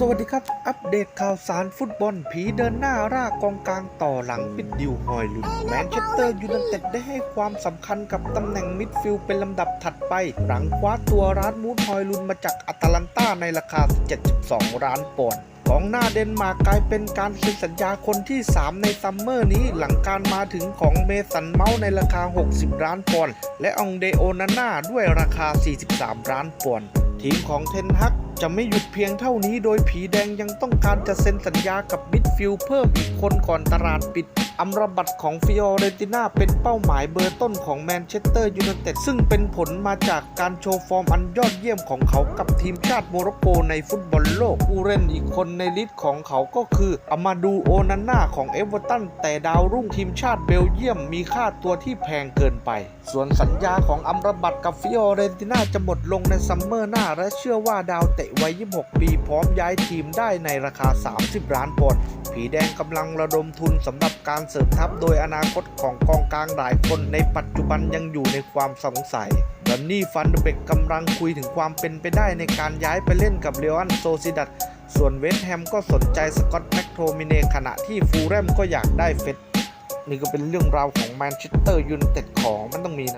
สวัสดีครับ อัปเดตข่าวสารฟุตบอลผีเดินหน้าร่ากองกลางต่อหลังปิดดิวฮอยลุนแมนเชสเตอร์ยูไนเต็ดได้ให้ความสำคัญกับตำแหน่งมิดฟิลด์เป็นลำดับถัดไป หลังคว้าตัวราดมูดฮอยลุนมาจากอัตแลนตาในราคา 72 ล้านปอนด์กองหน้าเดนมาร์กกลายเป็นการเซ็นสัญญาคนที่ 3 ในซัมเมอร์นี้หลังการมาถึงของเมสันเมาส์ในราคา 60 ล้านปอนด์และองเดโอนาน่าด้วยราคา 43 ล้านปอนด์ทีมของเทนฮัก จะไม่หยุดเพียงเท่านี้โดยผีแดงยังต้องการจะเซ็นสัญญากับมิดฟิลเพิ่มอีกคนก่อนตลาดปิด อัมรบัตของฟิออเรนติน่าเป็นเป้าหมายเบอร์ต้นของแมนเชสเตอร์ยูไนเต็ดซึ่งเป็นผลมาจากการโชว์ฟอร์มอันยอดเยี่ยมของเขากับทีมชาติโมร็อกโกในฟุตบอลโลก ผู้เล่นอีกคนในลิสต์ของเขาก็คืออามาดูโอนาน่าของเอเวอร์ตันแต่ดาวรุ่งทีมชาติเบลเยียมมีค่าตัวที่แพงเกินไป ส่วนสัญญาของอัมรบัตกับฟิออเรนติน่าจะหมดลงในซัมเมอร์หน้า และเชื่อว่าดาวเตะวัย 26 ปีพร้อมย้ายทีมได้ในราคา 30 ล้านปอนด์ผีแดงกำลังระดมทุนสำหรับการเสริมทัพโดยอนาคตของกองกลางหลายคนในปัจจุบันยังอยู่ในความสงสัยดันนี่ฟันเดเบกกำลังคุยถึงความเป็นไปได้ในการย้ายไปเล่นกับเรอันโซซิดัตส่วนเวสต์แฮมก็สนใจสกอตแม็กโทมิเนขณะที่ฟูลแรมก็อยากได้เฟดนี่ก็เป็นเรื่องราวของแมนเชสเตอร์ยูไนเต็ดของมันต้องมีนะ